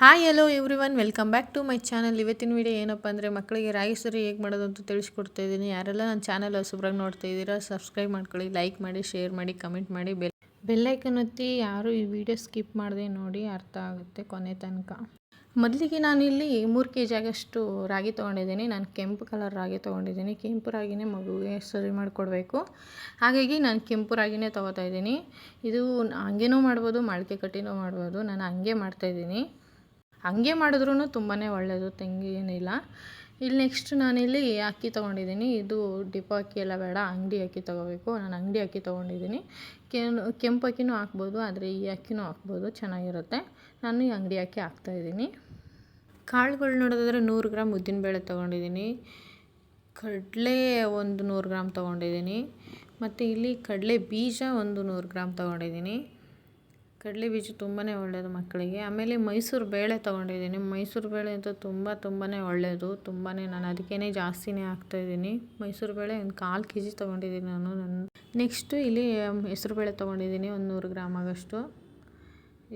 Hi hello everyone welcome back to my channel ಇವತ್ತಿನ video ಏನಪ್ಪ ಅಂದರೆ ಮಕ್ಕಳಿಗೆ ರಾಗಿ ಸರಿ ಹೇಗೆ ಮಾಡೋದು ಅಂತ ತಿಳಿಸ್ಕೊಡ್ತಾ ಇದ್ದೀನಿ. ಯಾರೆಲ್ಲ ನನ್ನ ಚಾನಲ್ ಹೊಸಬ್ರಾಗಿ ನೋಡ್ತಾ ಇದ್ದೀರಾ ಸಬ್ಸ್ಕ್ರೈಬ್ ಮಾಡ್ಕೊಳ್ಳಿ ಲೈಕ್ ಮಾಡಿ ಶೇರ್ ಮಾಡಿ ಕಮೆಂಟ್ ಮಾಡಿ ಬೆಲ್ ಬೆಲ್ಲೈಕನ್ ಒತ್ತಿ ಯಾರು ಈ ವಿಡಿಯೋ ಸ್ಕಿಪ್ ಮಾಡದೆ ನೋಡಿ ಅರ್ಥ ಆಗುತ್ತೆ ಕೊನೆ ತನಕ. ಮೊದಲಿಗೆ ನಾನಿಲ್ಲಿ ಮೂರು ಕೆ ಜಿ ಆಗಷ್ಟು ರಾಗಿ ತೊಗೊಂಡಿದ್ದೀನಿ. ನಾನು ಕೆಂಪು ಕಲರ್ ರಾಗಿ ತೊಗೊಂಡಿದ್ದೀನಿ. ಕೆಂಪು ರಾಗಿನೇ ಮಗುವಿಗೆ ಸರಿ ಮಾಡಿಕೊಡ್ಬೇಕು. ಹಾಗಾಗಿ ನಾನು ಕೆಂಪು ರಾಗಿನೇ ತೊಗೋತಾ ಇದ್ದೀನಿ. ಇದು ಹಂಗೇನೂ ಮಾಡ್ಬೋದು ಮೊಳಕೆ ಕಟ್ಟಿನೂ ಮಾಡ್ಬೋದು. ನಾನು ಹಂಗೆ ಮಾಡ್ತಾಯಿದ್ದೀನಿ ಹಂಗೆ ಮಾಡಿದ್ರೂ ತುಂಬಾ ಒಳ್ಳೆಯದು ತೆಂಗೇನಿಲ್ಲ ಇಲ್ಲಿ ನೆಕ್ಸ್ಟ್ ನಾನಿಲ್ಲಿ ಅಕ್ಕಿ ತೊಗೊಂಡಿದ್ದೀನಿ. ಇದು ಡಿಪೋ ಅಕ್ಕಿ ಎಲ್ಲ ಬೇಡ, ಅಂಗಡಿ ಅಕ್ಕಿ ತೊಗೋಬೇಕು. ನಾನು ಅಂಗಡಿ ಅಕ್ಕಿ ತೊಗೊಂಡಿದ್ದೀನಿ. ಕೆಂಪು ಅಕ್ಕಿನೂ ಹಾಕ್ಬೋದು, ಆದರೆ ಈ ಅಕ್ಕಿನೂ ಹಾಕ್ಬೋದು, ಚೆನ್ನಾಗಿರುತ್ತೆ. ನಾನು ಈ ಅಂಗಡಿ ಅಕ್ಕಿ ಹಾಕ್ತಾಯಿದ್ದೀನಿ ಕಾಳುಗಳು ನೋಡೋದಾದರೆ ನೂರು ಗ್ರಾಮ್ ಉದ್ದಿನಬೇಳೆ ತೊಗೊಂಡಿದ್ದೀನಿ. ಕಡಲೆ ಒಂದು ನೂರು ಗ್ರಾಮ್ ತೊಗೊಂಡಿದ್ದೀನಿ. ಮತ್ತು ಇಲ್ಲಿ ಕಡಲೆ ಬೀಜ ಒಂದು ನೂರು ಗ್ರಾಮ್ ತೊಗೊಂಡಿದ್ದೀನಿ. ಕಡಲೆ ಬೀಜ ತುಂಬಾ ಒಳ್ಳೆಯದು ಮಕ್ಕಳಿಗೆ. ಆಮೇಲೆ ಮೈಸೂರು ಬೇಳೆ ತೊಗೊಂಡಿದ್ದೀನಿ. ಮೈಸೂರು ಬೇಳೆ ಅಂತೂ ತುಂಬ ತುಂಬಾ ಒಳ್ಳೆಯದು ತುಂಬಾ ನಾನು ಅದಕ್ಕೇ ಜಾಸ್ತಿನೇ ಹಾಕ್ತಾಯಿದ್ದೀನಿ ಮೈಸೂರು ಬೇಳೆ ಒಂದು ಕಾಲು ಕೆ ಜಿ ತೊಗೊಂಡಿದ್ದೀನಿ ನಾನು. ನನ್ನ ನೆಕ್ಸ್ಟು ಇಲ್ಲಿ ಹೆಸ್ರು ಬೇಳೆ ತೊಗೊಂಡಿದ್ದೀನಿ ಒಂದು ನೂರು ಗ್ರಾಮ್ ಆಗಷ್ಟು.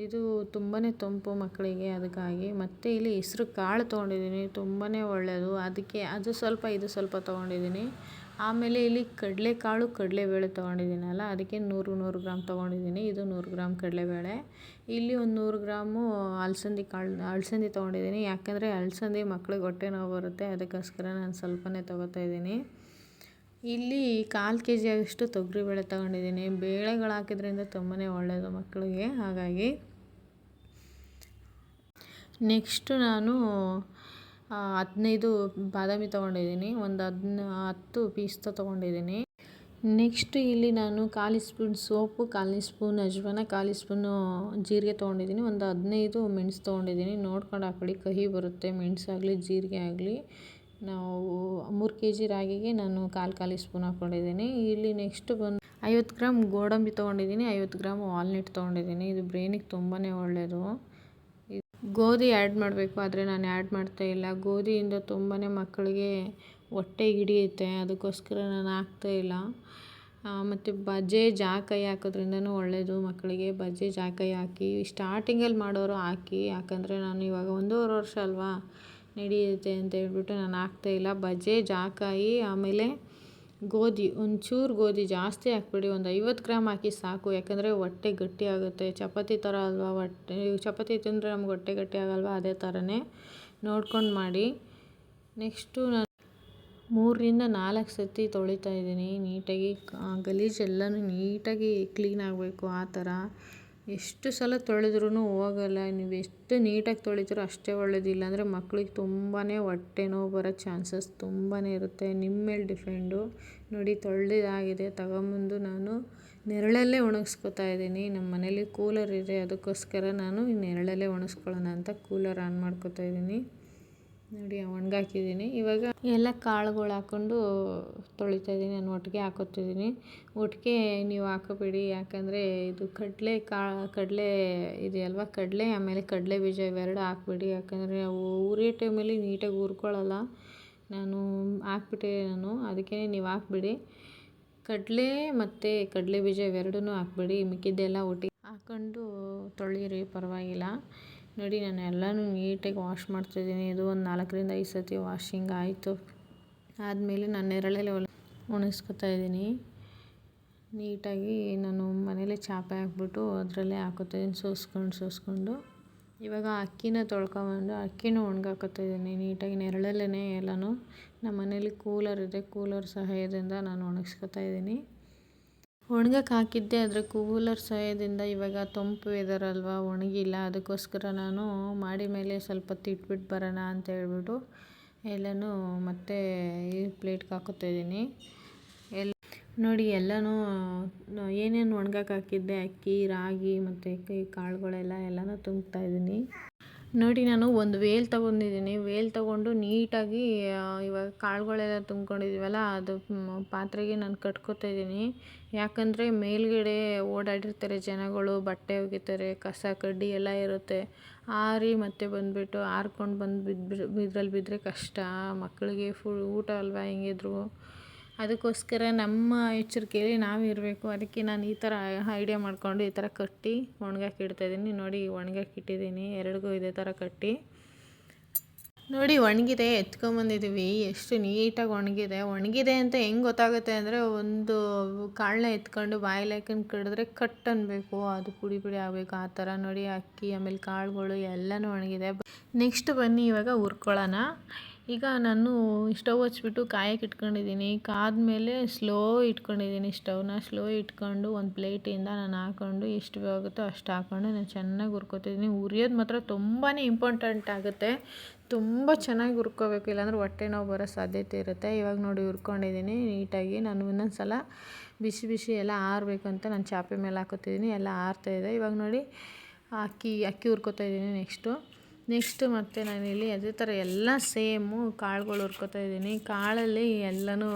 ಇದು ತುಂಬಾ ತಂಪು ಮಕ್ಕಳಿಗೆ ಅದಕ್ಕಾಗಿ. ಮತ್ತು ಇಲ್ಲಿ ಹೆಸ್ರು ಕಾಳು ತೊಗೊಂಡಿದ್ದೀನಿ. ತುಂಬಾ ಒಳ್ಳೆಯದು ಅದಕ್ಕೆ ಅದು ಸ್ವಲ್ಪ, ಇದು ಸ್ವಲ್ಪ ತೊಗೊಂಡಿದ್ದೀನಿ. ಆಮೇಲೆ ಇಲ್ಲಿ ಕಡಲೆಕಾಳು ಕಡಲೆಬೇಳೆ ತೊಗೊಂಡಿದ್ದೀನಲ್ಲ, ಅದಕ್ಕೆ ನೂರು ನೂರು ಗ್ರಾಮ್ ತೊಗೊಂಡಿದ್ದೀನಿ. ಇದು ನೂರು ಗ್ರಾಮ್ ಕಡಲೆಬೇಳೆ. ಇಲ್ಲಿ ಒಂದು ನೂರು ಗ್ರಾಮು ಅಲಸಂದಿ ಕಾಳು, ಅಲಸಂದಿ ತೊಗೊಂಡಿದ್ದೀನಿ. ಯಾಕಂದರೆ ಅಲಸಂದಿ ಮಕ್ಳಿಗೆ ಹೊಟ್ಟೆ ನೋವು ಬರುತ್ತೆ, ಅದಕ್ಕೋಸ್ಕರ ನಾನು ಸ್ವಲ್ಪನೇ ತೊಗೋತಾ ಇದ್ದೀನಿ. ಇಲ್ಲಿ ಕಾಲು ಕೆ ಜಿ ಆಗೋಷ್ಟು ತೊಗರಿಬೇಳೆ ತೊಗೊಂಡಿದ್ದೀನಿ. ಬೇಳೆಗಳು ಹಾಕಿದ್ರಿಂದ ತುಂಬಾ ಒಳ್ಳೆಯದು ಮಕ್ಕಳಿಗೆ ಹಾಗಾಗಿ. ನೆಕ್ಸ್ಟು ನಾನು ಹದಿನೈದು ಬಾದಾಮಿ ತೊಗೊಂಡಿದ್ದೀನಿ, ಒಂದು ಹದಿನ, ಹತ್ತು ಪೀಸ್ತ ತೊಗೊಂಡಿದ್ದೀನಿ. ನೆಕ್ಸ್ಟ್ ಇಲ್ಲಿ ನಾನು ಖಾಲಿ ಸ್ಪೂನ್ ಸೋಪು ಖಾಲಿ ಸ್ಪೂನ್ ಅಜ್ವಾನ ಖಾಲಿ ಸ್ಪೂನು ಜೀರಿಗೆ ತೊಗೊಂಡಿದ್ದೀನಿ. ಒಂದು ಹದಿನೈದು ಮೆಣಸು ತೊಗೊಂಡಿದ್ದೀನಿ. ನೋಡ್ಕೊಂಡು ಹಾಕೊಳ್ಳಿ, ಕಹಿ ಬರುತ್ತೆ ಮೆಣಸಾಗಲಿ ಜೀರಿಗೆ ಆಗಲಿ. ನಾವು ಮೂರು ಕೆ ಜಿ ರಾಗಿಗೆ ನಾನು ಕಾಲು ಖಾಲಿ ಸ್ಪೂನ್ ಹಾಕ್ಕೊಂಡಿದ್ದೀನಿ ಇಲ್ಲಿ ನೆಕ್ಸ್ಟ್ ಬಂದು ಐವತ್ತು ಗ್ರಾಮ್ ಗೋಡಂಬಿ ತೊಗೊಂಡಿದ್ದೀನಿ. ಐವತ್ತು ಗ್ರಾಮ್ ವಾಲ್ನಟ್ ತೊಗೊಂಡಿದ್ದೀನಿ. ಇದು ಬ್ರೈನಿಗೆ ತುಂಬಾ ಒಳ್ಳೆಯದು ಗೋಧಿ ಆ್ಯಡ್ ಮಾಡಬೇಕು, ಆದರೆ ನಾನು ಆ್ಯಡ್ ಮಾಡ್ತಾಯಿಲ್ಲ ಗೋಧಿಯಿಂದ ತುಂಬಾ ಮಕ್ಕಳಿಗೆ ಹೊಟ್ಟೆ ಹಿಡಿಯುತ್ತೆ ಅದಕ್ಕೋಸ್ಕರ ನಾನು ಹಾಕ್ತಾಯಿಲ್ಲ ಮತ್ತು ಬಜೆ ಜಾಕಾಯಿ ಹಾಕೋದ್ರಿಂದನೂ ಒಳ್ಳೆಯದು ಮಕ್ಕಳಿಗೆ. ಬಜೆ ಜಾಕಾಯಿ ಹಾಕಿ, ಸ್ಟಾರ್ಟಿಂಗಲ್ಲಿ ಮಾಡೋರು ಹಾಕಿ, ಯಾಕಂದರೆ ನಾನು ಇವಾಗ ಒಂದೂವರೆ ವರ್ಷ ಅಲ್ವಾ, ನಡೆಯುತ್ತೆ ಅಂತ ಹೇಳ್ಬಿಟ್ಟು ನಾನು ಹಾಕ್ತಾಯಿಲ್ಲ ಬಜೆ ಜಾಕಾಯಿ ಆಮೇಲೆ ಗೋಧಿ, ಒಂಚೂರು ಗೋಧಿ ಜಾಸ್ತಿ ಹಾಕ್ಬೇಡಿ. ಒಂದು ಐವತ್ತು ಗ್ರಾಮ್ ಹಾಕಿ ಸಾಕು. ಯಾಕಂದರೆ ಹೊಟ್ಟೆ ಗಟ್ಟಿ ಆಗುತ್ತೆ. ಚಪಾತಿ ಥರ ಅಲ್ವಾ? ಹೊಟ್ಟೆ, ಚಪಾತಿ ತಿಂದರೆ ನಮ್ಗೆ ಹೊಟ್ಟೆ ಗಟ್ಟಿ ಆಗಲ್ವ? ಅದೇ ಥರನೇ ನೋಡ್ಕೊಂಡು ಮಾಡಿ. ನೆಕ್ಸ್ಟು ನಾನು ಮೂರರಿಂದ ನಾಲ್ಕು ಸತಿ ತೊಳಿತಾ ಇದ್ದೀನಿ. ನೀಟಾಗಿ ಗಲೀಜೆಲ್ಲನೂ ನೀಟಾಗಿ ಕ್ಲೀನ್ ಆಗಬೇಕು ಆ ಥರ. ಎಷ್ಟು ಸಲ ತೊಳೆದ್ರೂ ಹೋಗಲ್ಲ, ನೀವು ಎಷ್ಟು ನೀಟಾಗಿ ತೊಳಿತೀರೋ ಅಷ್ಟೇ ಒಳ್ಳೆಯದು ಇಲ್ಲಾಂದರೆ ಮಕ್ಳಿಗೆ ತುಂಬಾ ಹೊಟ್ಟೆ ನೋವು ಬರೋ ಚಾನ್ಸಸ್ ತುಂಬಾ ಇರುತ್ತೆ. ನಿಮ್ಮ ಮೇಲೆ ಡಿಫೆಂಡು ನೋಡಿ ತೊಳೆದಾಗಿದೆ ತಗೊಂಬಂದು ನಾನು ನೆರಳಲ್ಲೇ ಒಣಗಿಸ್ಕೊತಾ ಇದ್ದೀನಿ. ನಮ್ಮ ಮನೇಲಿ ಕೂಲರ್ ಇದೆ. ಅದಕ್ಕೋಸ್ಕರ ನಾನು ನೆರಳಲ್ಲೇ ಒಣಗಿಸ್ಕೊಳ್ಳೋಣ ಅಂತ ಕೂಲರ್ ಆನ್ ಮಾಡ್ಕೊತಾ ಇದ್ದೀನಿ. ನೋಡಿ, ಒಣಗಾಕಿದ್ದೀನಿ. ಇವಾಗ ಎಲ್ಲ ಕಾಳುಗಳು ಹಾಕ್ಕೊಂಡು ತೊಳಿತಾ ಇದ್ದೀನಿ. ನಾನು ಒಟ್ಟಿಗೆ ಹಾಕೋತಿದ್ದೀನಿ. ಒಟ್ಟಿಗೆ ನೀವು ಹಾಕೋಬೇಡಿ. ಯಾಕಂದರೆ ಇದು ಕಡಲೆ ಕಾ, ಕಡಲೆ ಇದೆಯಲ್ವ? ಕಡಲೆ, ಆಮೇಲೆ ಕಡಲೆ ಬೀಜ ಇವೆರಡು ಹಾಕ್ಬೇಡಿ. ಯಾಕಂದರೆ ಅವು ಟೈಮಲ್ಲಿ ನೀಟಾಗಿ ಹುರ್ಕೊಳ್ಳಲ್ಲ. ನಾನು ಹಾಕ್ಬಿಟ್ಟೆ ನಾನು. ಅದಕ್ಕೆ ನೀವು ಹಾಕ್ಬಿಡಿ. ಕಡಲೆ ಮತ್ತು ಕಡಲೆ ಬೀಜ ಇವೆರಡೂ ಹಾಕ್ಬೇಡಿ. ಮಿಕ್ಕಿದ್ದೆಲ್ಲ ಒಟ್ಟಿಗೆ ಹಾಕ್ಕೊಂಡು ತೊಳೀರಿ ಪರವಾಗಿಲ್ಲ. ನೋಡಿ, ನಾನು ಎಲ್ಲನೂ ನೀಟಾಗಿ ವಾಶ್ ಮಾಡ್ತಿದ್ದೀನಿ ಇದು ಒಂದು ನಾಲ್ಕರಿಂದ ಐದು ಸತಿ ವಾಷಿಂಗ್ ಆಯಿತು. ಆದಮೇಲೆ ನಾನು ನೆರಳಲ್ಲಿ ಒಣಗಿಸ್ಕೊತಾ ಇದ್ದೀನಿ. ನೀಟಾಗಿ ನಾನು ಮನೇಲೆ ಚಾಪೆ ಹಾಕ್ಬಿಟ್ಟು ಅದರಲ್ಲೇ ಹಾಕೋತಿದ್ದೀನಿ ಸೋಸ್ಕೊಂಡು ಸೋಸ್ಕೊಂಡು. ಇವಾಗ ಅಕ್ಕಿನ ತೊಳ್ಕೊಬಂದು ಅಕ್ಕಿನೂ ಒಣಗಾಕೋತಾ ಇದ್ದೀನಿ. ನೀಟಾಗಿ ನೆರಳಲ್ಲೇ ಎಲ್ಲನೂ. ನಮ್ಮ ಮನೇಲಿ ಕೂಲರ್ ಇದೆ. ಕೂಲರ್ ಸಹಾಯದಿಂದ ನಾನು ಒಣಗಿಸ್ಕೊತಾ ಇದ್ದೀನಿ. ಒಣಗಕ್ಕೆ ಹಾಕಿದ್ದೆ ಆದರೆ ಕೂಲರ್ ಸಹಾಯದಿಂದ ಇವಾಗ ತಂಪು ವೆದರ್ ಅಲ್ವಾ, ಒಣಗಿಲ್ಲ. ಅದಕ್ಕೋಸ್ಕರ ನಾನು ಮಾಡಿ ಮೇಲೆ ಸ್ವಲ್ಪ ತಿಟ್ಬಿಟ್ಟು ಬರೋಣ ಅಂತ ಹೇಳ್ಬಿಟ್ಟು ಎಲ್ಲನೂ ಮತ್ತೆ ಈ ಪ್ಲೇಟ್ಗೆ ಹಾಕೋತಾ ಇದ್ದೀನಿ. ಎಲ್ಲ ನೋಡಿ, ಎಲ್ಲನೂ ಏನೇನು ಒಣಗಕ್ಕೆ ಹಾಕಿದ್ದೆ, ಅಕ್ಕಿ, ರಾಗಿ ಮತ್ತು ಕೈ ಕಾಳುಗಳೆಲ್ಲ ಎಲ್ಲನೂ ತುಂಬ್ತಾ ಇದ್ದೀನಿ. ನೋಡಿ, ನಾನು ಒಂದು ವೇಲ್ ತೊಗೊಂಡಿದ್ದೀನಿ. ವೇಲ್ ತೊಗೊಂಡು ನೀಟಾಗಿ ಇವಾಗ ಕಾಳುಗಳೆಲ್ಲ ತುಂಬ್ಕೊಂಡಿದ್ದೀವಲ್ಲ ಅದು ಪಾತ್ರೆಗೆ ನಾನು ಕಟ್ಕೋತಾ ಇದ್ದೀನಿ. ಯಾಕಂದರೆ ಮೇಲ್ಗಡೆ ಓಡಾಡಿರ್ತಾರೆ ಜನಗಳು, ಬಟ್ಟೆ ಒಗಿತಾರೆ, ಕಸ, ಕಡ್ಡಿ ಎಲ್ಲ ಇರುತ್ತೆ. ಆರಿ ಮತ್ತೆ ಬಂದುಬಿಟ್ಟು ಆರ್ಕೊಂಡು ಬಂದು ಬಿದ್ದು ಇದ್ರಲ್ಲಿ ಬಿದ್ದರೆ ಕಷ್ಟ. ಮಕ್ಕಳಿಗೆ ಫುಲ್ ಊಟ ಅಲ್ವಾ ಹೆಂಗಿದ್ರು? ಅದಕ್ಕೋಸ್ಕರ ನಮ್ಮ ಎಚ್ಚರಿಕೆಯಲ್ಲಿ ನಾವು ಇರಬೇಕು. ಅದಕ್ಕೆ ನಾನು ಈ ಥರ ಐಡಿಯಾ ಮಾಡಿಕೊಂಡು ಈ ಥರ ಕಟ್ಟಿ ಒಣಗಕ್ಕೆ ಇಡ್ತಾಯಿದ್ದೀನಿ ನೋಡಿ ಒಣಗಕ್ಕೆ ಇಟ್ಟಿದ್ದೀನಿ ಎರಡಿಗೂ ಇದೇ ಥರ ಕಟ್ಟಿ. ನೋಡಿ, ಒಣಗಿದೆ, ಎತ್ಕೊಂಬಂದಿದ್ದೀವಿ. ಎಷ್ಟು ನೀಟಾಗಿ ಒಣಗಿದೆ. ಒಣಗಿದೆ ಅಂತ ಹೆಂಗೆ ಗೊತ್ತಾಗುತ್ತೆ ಅಂದರೆ, ಒಂದು ಕಾಳನ್ನ ಎತ್ಕೊಂಡು ಬಾಯಲ್ಲಿ ಹಾಕೊಂಡು ಕಡಿದ್ರೆ ಕಟ್ ಅನ್ಬೇಕು. ಅದು ಪುಡಿ ಪುಡಿ ಆಗಬೇಕು. ಆ ಥರ ನೋಡಿ, ಅಕ್ಕಿ, ಆಮೇಲೆ ಕಾಳುಗಳು ಎಲ್ಲನೂ ಒಣಗಿದೆ. ನೆಕ್ಸ್ಟ್ ಬನ್ನಿ ಇವಾಗ ಹುರ್ಕೊಳ್ಳೋಣ ಈಗ ನಾನು ಸ್ಟವ್ ಹಚ್ಬಿಟ್ಟು ಕಾಯಕ್ಕೆ ಇಟ್ಕೊಂಡಿದ್ದೀನಿ. ಕಾದ್ಮೇಲೆ ಸ್ಲೋ ಇಟ್ಕೊಂಡಿದ್ದೀನಿ ಸ್ಟವ್ನ. ಸ್ಲೋ ಇಟ್ಕೊಂಡು ಒಂದು ಪ್ಲೇಟಿಂದ ನಾನು ಹಾಕ್ಕೊಂಡು ಎಷ್ಟು ಆಗುತ್ತೋ ಅಷ್ಟು ಹಾಕ್ಕೊಂಡು ನಾನು ಚೆನ್ನಾಗಿ ಹುರ್ಕೊತಿದ್ದೀನಿ. ಉರಿಯೋದು ಮಾತ್ರ ತುಂಬಾ ಇಂಪಾರ್ಟೆಂಟ್ ಆಗುತ್ತೆ. ತುಂಬ ಚೆನ್ನಾಗಿ ಹುರ್ಕೋಬೇಕು. ಇಲ್ಲಾಂದ್ರೆ ಹೊಟ್ಟೆ ನೋವು ಬರೋ ಸಾಧ್ಯತೆ ಇರುತ್ತೆ. ಇವಾಗ ನೋಡಿ ಹುರ್ಕೊಂಡಿದ್ದೀನಿ ನೀಟಾಗಿ. ನಾನು ಇನ್ನೊಂದು ಸಲ ಬಿಸಿ ಬಿಸಿ ಎಲ್ಲ ಅಂತ ನಾನು ಚಾಪೆ ಮೇಲೆ ಹಾಕೋತಿದ್ದೀನಿ. ಎಲ್ಲ ಆರ್ತಾಯಿದೆ ಇವಾಗ ನೋಡಿ ಅಕ್ಕಿ ಅಕ್ಕಿ ಹುರ್ಕೋತಾ ಇದ್ದೀನಿ ನೆಕ್ಸ್ಟು. ನೆಕ್ಸ್ಟು ಮತ್ತು ನಾನಿಲ್ಲಿ ಅದೇ ಥರ ಎಲ್ಲ ಸೇಮು ಕಾಳುಗಳು ಹುರ್ಕೋತಾ ಇದ್ದೀನಿ. ಕಾಳಲ್ಲಿ ಎಲ್ಲನೂ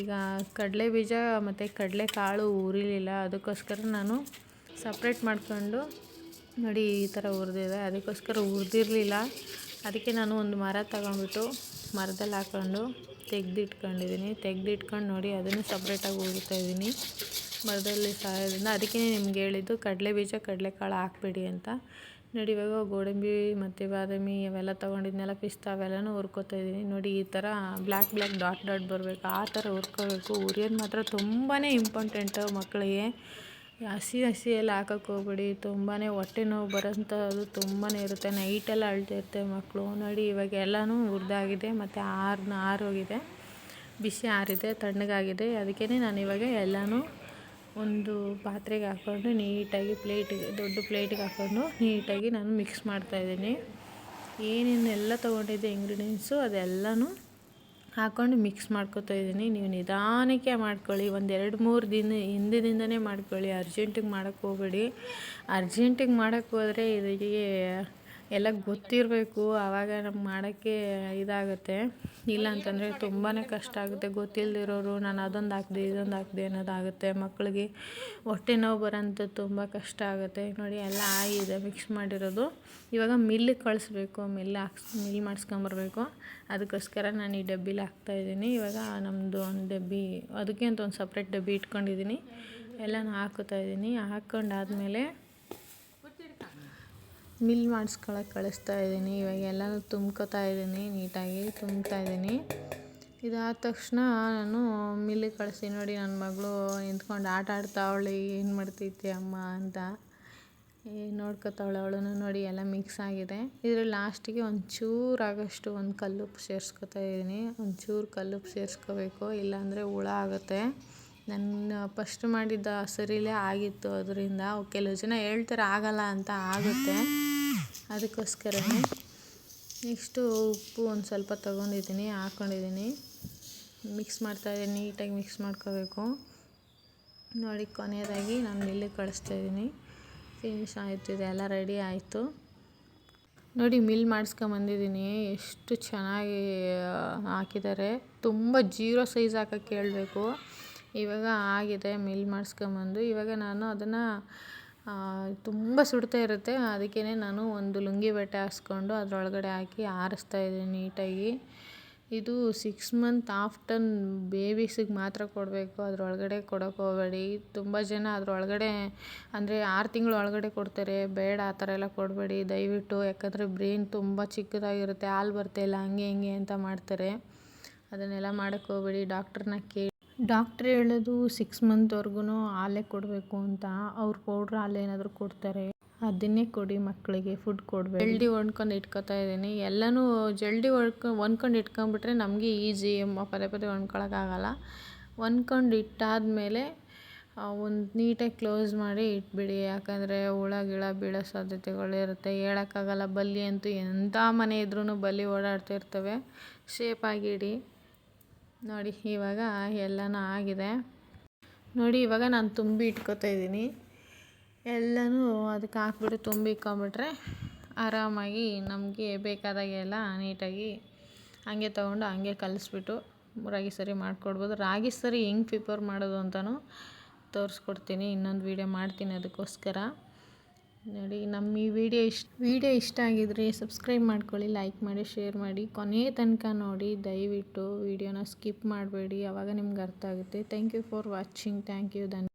ಈಗ ಕಡಲೆ ಬೀಜ ಮತ್ತು ಕಡಲೆ ಕಾಳು ಉರಿಲಿಲ್ಲ ಅದಕ್ಕೋಸ್ಕರ ನಾನು ಸಪ್ರೇಟ್ ಮಾಡ್ಕೊಂಡು ನೋಡಿ ಈ ಥರ ಹುರಿದಿದೆ. ಅದಕ್ಕೋಸ್ಕರ ಹುರಿದಿರಲಿಲ್ಲ. ಅದಕ್ಕೆ ನಾನು ಒಂದು ಮರ ತಗೊಂಡ್ಬಿಟ್ಟು ಮರದಲ್ಲಿ ಹಾಕ್ಕೊಂಡು ತೆಗೆದಿಟ್ಕೊಂಡಿದ್ದೀನಿ. ತೆಗೆದಿಟ್ಕೊಂಡು ನೋಡಿ ಅದನ್ನು ಸಪ್ರೇಟಾಗಿ ಹುರಿತಾ ಇದ್ದೀನಿ. ಮರದಲ್ಲಿ ಸಹಾಯದಿಂದ ಅದಕ್ಕೆ ನಿಮ್ಗೆ ಹೇಳಿದ್ದು ಕಡಲೆ ಬೀಜ ಕಡಲೆಕಾಳು ಹಾಕ್ಬೇಡಿ ಅಂತ. ನೋಡಿ ಇವಾಗ ಗೋಡಂಬಿ ಮತ್ತು ಬಾದಾಮಿ ಅವೆಲ್ಲ ತೊಗೊಂಡಿದ್ನೆಲ್ಲ ಪಿಸ್ತಾ ಅವೆಲ್ಲನೂ ಹುರ್ಕೋತಾ ಇದ್ದೀನಿ. ನೋಡಿ, ಈ ಥರ ಬ್ಲ್ಯಾಕ್ ಬ್ಲ್ಯಾಕ್ ಡಾಟ್ ಡಾಟ್ ಬರಬೇಕು. ಆ ಥರ ಹುರ್ಕೋಬೇಕು. ಉರಿಯೋದು ಮಾತ್ರ ತುಂಬಾ ಇಂಪಾರ್ಟೆಂಟು ಮಕ್ಕಳಿಗೆ ಹಸಿ ಹಸಿ ಎಲ್ಲ ಹಾಕಕ್ಕೆ ಹೋಗ್ಬೇಡಿ. ತುಂಬಾ ಹೊಟ್ಟೆ ನೋವು ಬರೋಂಥದ್ದು ತುಂಬಾ ಇರುತ್ತೆ. ನೈಟೆಲ್ಲ ಅಳ್ತಾ ಇರ್ತವೆ ಮಕ್ಕಳು ನೋಡಿ, ಇವಾಗ ಎಲ್ಲನೂ ಹುರಿದಾಗಿದೆ ಮತ್ತು ಆರ್ನ ಆರೋಗಿದೆ. ಬಿಸಿ ಆರಿದೆ, ತಣ್ಣಗಾಗಿದೆ. ಅದಕ್ಕೇ ನಾನು ಇವಾಗ ಎಲ್ಲನೂ ಒಂದು ಪಾತ್ರೆಗೆ ಹಾಕ್ಕೊಂಡು ನೀಟಾಗಿ ಪ್ಲೇಟಿಗೆ ದೊಡ್ಡ ಪ್ಲೇಟಿಗೆ ಹಾಕ್ಕೊಂಡು ನೀಟಾಗಿ ನಾನು ಮಿಕ್ಸ್ ಮಾಡ್ತಾಯಿದ್ದೀನಿ ಏನೇನೆಲ್ಲ ತೊಗೊಂಡಿದ್ದೆ ಇಂಗ್ರೀಡಿಯೆಂಟ್ಸು ಅದೆಲ್ಲನೂ ಹಾಕ್ಕೊಂಡು ಮಿಕ್ಸ್ ಮಾಡ್ಕೊತಾ ಇದ್ದೀನಿ. ನೀವು ನಿಧಾನಕ್ಕೆ ಮಾಡ್ಕೊಳ್ಳಿ ಒಂದು ಎರಡು ಮೂರು ದಿನ, ಹಿಂದಿನಿಂದನೇ ಮಾಡ್ಕೊಳ್ಳಿ. ಅರ್ಜೆಂಟಿಗೆ ಮಾಡೋಕ್ಕೆ ಹೋಗಬೇಡಿ. ಅರ್ಜೆಂಟಿಗೆ ಮಾಡೋಕ್ಕೆ ಹೋದರೆ ಇದಕ್ಕೆ ಎಲ್ಲ ಗೊತ್ತಿರಬೇಕು, ಆವಾಗ ನಮ್ಗೆ ಮಾಡೋಕ್ಕೆ ಇದಾಗುತ್ತೆ. ಇಲ್ಲ ಅಂತಂದರೆ ತುಂಬಾ ಕಷ್ಟ ಆಗುತ್ತೆ. ಗೊತ್ತಿಲ್ಲದಿರೋರು ನಾನು ಅದೊಂದು ಹಾಕ್ದೆ, ಇದೊಂದು ಹಾಕ್ದೆ ಅನ್ನೋದಾಗುತ್ತೆ ಮಕ್ಕಳಿಗೆ ಹೊಟ್ಟೆ ನೋವು ಬರೋಂಥದ್ದು ತುಂಬ ಕಷ್ಟ ಆಗುತ್ತೆ. ನೋಡಿ, ಎಲ್ಲ ಆಗಿದೆ ಮಿಕ್ಸ್ ಮಾಡಿರೋದು. ಇವಾಗ ಮಿಲ್ಲಿಗೆ ಕಳಿಸ್ಬೇಕು. ಮಿಲ್ ಹಾಕ್ಸ್ ಮಿಲ್ ಮಾಡಿಸ್ಕೊಂಬರ್ಬೇಕು. ಅದಕ್ಕೋಸ್ಕರ ನಾನು ಈ ಡಬ್ಬಿಲಿ ಹಾಕ್ತಾಯಿದ್ದೀನಿ ಇವಾಗ ನಮ್ಮದು ಒಂದು ಡಬ್ಬಿ, ಅದಕ್ಕೆ ಅಂತ ಒಂದು ಸಪ್ರೇಟ್ ಡಬ್ಬಿ ಇಟ್ಕೊಂಡಿದ್ದೀನಿ. ಎಲ್ಲನೂ ಹಾಕೋತಾ ಇದ್ದೀನಿ. ಹಾಕ್ಕೊಂಡಾದ್ಮೇಲೆ ಮಿಲ್ ಮಾಡಿಸ್ಕೊಳಕ್ಕೆ ಕಳಿಸ್ತಾ ಇದ್ದೀನಿ. ಇವಾಗ ಎಲ್ಲನೂ ತುಂಬ್ಕೊತಾ ಇದ್ದೀನಿ, ನೀಟಾಗಿ ತುಂಬ್ತಾ ಇದ್ದೀನಿ. ಇದಾದ ತಕ್ಷಣ ನಾನು ಮಿಲ್ಲಿಗೆ ಕಳಿಸಿ ನೋಡಿ ನನ್ನ ಮಗಳು ನಿಂತ್ಕೊಂಡು ಆಟ ಆಡ್ತಾವಳೆ ಏನು ಮಾಡ್ತೈತಿ ಅಮ್ಮ? ಅಂತ. ನೋಡ್ಕೊತಾವಳೆ ಅವಳು ನೋಡಿ ಎಲ್ಲ ಮಿಕ್ಸ್ ಆಗಿದೆ. ಇದ್ರಲ್ಲಿ ಲಾಸ್ಟಿಗೆ ಒಂಚೂರು ಆಗೋಷ್ಟು ಒಂದು ಕಲ್ಲುಪ್ಪು ಸೇರಿಸ್ಕೊತಾ ಇದ್ದೀನಿ. ಒಂಚೂರು ಕಲ್ಲುಪ್ಪು ಸೇರಿಸ್ಕೋಬೇಕು, ಇಲ್ಲಾಂದರೆ ಹುಳ ಆಗುತ್ತೆ. ನನ್ನ ಫಸ್ಟ್ ಮಾಡಿದ್ದ ಸರಿಲೇ ಆಗಿತ್ತು. ಅದರಿಂದ ಕೆಲವು ಜನ ಹೇಳ್ತಾರೆ ಆಗಲ್ಲ ಅಂತ ಆಗುತ್ತೆ. ಅದಕ್ಕೋಸ್ಕರನೇ ನೆಕ್ಸ್ಟು ಉಪ್ಪು ಒಂದು ಸ್ವಲ್ಪ ತೊಗೊಂಡಿದ್ದೀನಿ ಹಾಕ್ಕೊಂಡಿದ್ದೀನಿ ಮಿಕ್ಸ್ ಮಾಡ್ತಾಯಿದ್ದೀನಿ ನೀಟಾಗಿ ಮಿಕ್ಸ್ ಮಾಡ್ಕೋಬೇಕು. ನೋಡಿ, ಕೊನೆಯದಾಗಿ ನಾನು ಮಿಲ್ಲಿಗೆ ಕಳಿಸ್ತಾಯಿದ್ದೀನಿ ಫಿನಿಶ್ ಆಯಿತು ಇದೆಲ್ಲ ರೆಡಿ ಆಯಿತು. ನೋಡಿ ಮಿಲ್ ಮಾಡಿಸ್ಕೊಂಬಂದಿದ್ದೀನಿ ಎಷ್ಟು ಚೆನ್ನಾಗಿ ಹಾಕಿದ್ದಾರೆ. ತುಂಬ ಜೀರೋ ಸೈಜ್ ಹಾಕೋಕ್ಕೆ ಹೇಳಬೇಕು. ಇವಾಗ ಆಗಿದೆ, ಮಿಲ್ ಮಾಡಿಸ್ಕೊಂಬಂದು. ಇವಾಗ ನಾನು ಅದನ್ನು ತುಂಬ ಸುಡ್ತಾ ಇರುತ್ತೆ. ಅದಕ್ಕೇ ನಾನು ಒಂದು ಲುಂಗಿ ಬಟ್ಟೆ ಹಾಸ್ಕೊಂಡು ಅದರೊಳಗಡೆ ಹಾಕಿ ಆರಿಸ್ತಾ ಇದ್ದೀನಿ ನೀಟಾಗಿ. ಇದು ಸಿಕ್ಸ್ ಮಂತ್ ಆಫ್ಟರ್ನ್ ಬೇಬೀಸಿಗೆ ಮಾತ್ರ ಕೊಡಬೇಕು. ಅದರೊಳಗಡೆ ಕೊಡೋಕೆ ಹೋಗಬೇಡಿ. ತುಂಬ ಜನ ಅದರೊಳಗಡೆ, ಅಂದರೆ ಆರು ತಿಂಗಳು ಒಳಗಡೆ ಕೊಡ್ತಾರೆ. ಬೇಡ, ಆ ಥರ ಎಲ್ಲ ಕೊಡಬೇಡಿ. ದಯವಿಟ್ಟು, ಯಾಕಂದರೆ ಬ್ರೈನ್ ತುಂಬ ಚಿಕ್ಕದಾಗಿರುತ್ತೆ. ಹಾಲು ಬರ್ತಾಯಿಲ್ಲ ಹಂಗೆ, ಹಿಂಗೆ ಅಂತ ಮಾಡ್ತಾರೆ. ಅದನ್ನೆಲ್ಲ ಮಾಡೋಕ್ಕೆ ಹೋಗಬೇಡಿ. ಡಾಕ್ಟ್ರನ್ನ ಕೇಳಿ. ಡಾಕ್ಟ್ರ್ ಹೇಳೋದು ಸಿಕ್ಸ್ ಮಂತ್ವರೆಗೂ ಹಾಲೇ ಕೊಡಬೇಕು ಅಂತ. ಅವ್ರು ಪೌಡ್ರ್ ಹಾಲು ಏನಾದರೂ ಕೊಡ್ತಾರೆ. ಅದನ್ನೇ ಕೊಡಿ ಮಕ್ಕಳಿಗೆ ಫುಡ್ ಕೊಡಬೇಕು ಜಲ್ದಿ ಒಣ್ಕೊಂಡು ಇಟ್ಕೊತಾ ಇದ್ದೀನಿ. ಎಲ್ಲನೂ ಜಲ್ದಿ ಹೊಡ್ಕೊ ಹೊಂದ್ಕೊಂಡು ಇಟ್ಕೊಂಡ್ಬಿಟ್ರೆ ನಮಗೆ ಈಸಿ ಪದೇ ಪದೇ ಹೊಂದ್ಕೊಳಕ್ಕಾಗಲ್ಲ ಹೊಂದ್ಕೊಂಡು ಇಟ್ಟಾದಮೇಲೆ ಒಂದು ನೀಟಾಗಿ ಕ್ಲೋಸ್ ಮಾಡಿ ಇಟ್ಬಿಡಿ. ಯಾಕಂದರೆ ಹುಳ, ಗಿಳ ಬೀಳೋ ಸಾಧ್ಯತೆಗಳಿರುತ್ತೆ ಹೇಳೋಕ್ಕಾಗಲ್ಲ. ಬಲ್ಲಿ ಅಂತೂ ಎಂಥ ಮನೆ ಇದ್ರೂ ಬಲ್ಲಿ ಓಡಾಡ್ತಿರ್ತವೆ. ಶೇಪಾಗಿಡಿ ನೋಡಿ, ಇವಾಗ ಎಲ್ಲನೂ ಆಗಿದೆ. ನೋಡಿ, ಇವಾಗ ನಾನು ತುಂಬಿ ಇಟ್ಕೋತಾ ಇದ್ದೀನಿ. ಎಲ್ಲನೂ ಅದಕ್ಕೆ ಹಾಕ್ಬಿಟ್ಟು ತುಂಬಿ ಇಟ್ಕೊಂಬಿಟ್ರೆ ಆರಾಮಾಗಿ ನಮಗೆ ಬೇಕಾದಾಗೆಲ್ಲ ನೀಟಾಗಿ ಹಂಗೆ ತೊಗೊಂಡು ಹಂಗೆ ಕಲಿಸ್ಬಿಟ್ಟು ರಾಗಿ ಸರಿ ಮಾಡಿಕೊಡ್ಬೋದು. ರಾಗಿ ಸರಿ ಹೆಂಗೆ ಪ್ರಿಪೇರ್ ಮಾಡೋದು ಅಂತಲೂ ತೋರಿಸ್ಕೊಡ್ತೀನಿ. ಇನ್ನೊಂದು ವೀಡಿಯೋ ಮಾಡ್ತೀನಿ ಅದಕ್ಕೋಸ್ಕರ. ನೋಡಿ, ನಮ್ಮ ಈ ವಿಡಿಯೋ ಇಷ್ಟ ವಿಡಿಯೋ ಇಷ್ಟ ಆಗಿದ್ರೆ ಸಬ್ಸ್ಕ್ರೈಬ್ ಮಾಡ್ಕೊಳ್ಳಿ, ಲೈಕ್ ಮಾಡಿ, ಶೇರ್ ಮಾಡಿ. ಕೊನೆಯ ತನಕ ನೋಡಿ, ದಯವಿಟ್ಟು ವಿಡಿಯೋನ ಸ್ಕಿಪ್ ಮಾಡಬೇಡಿ. ಅವಾಗ ನಿಮ್ಗೆ ಅರ್ಥ ಆಗುತ್ತೆ. Thank you for watching. Thank you. Dhanya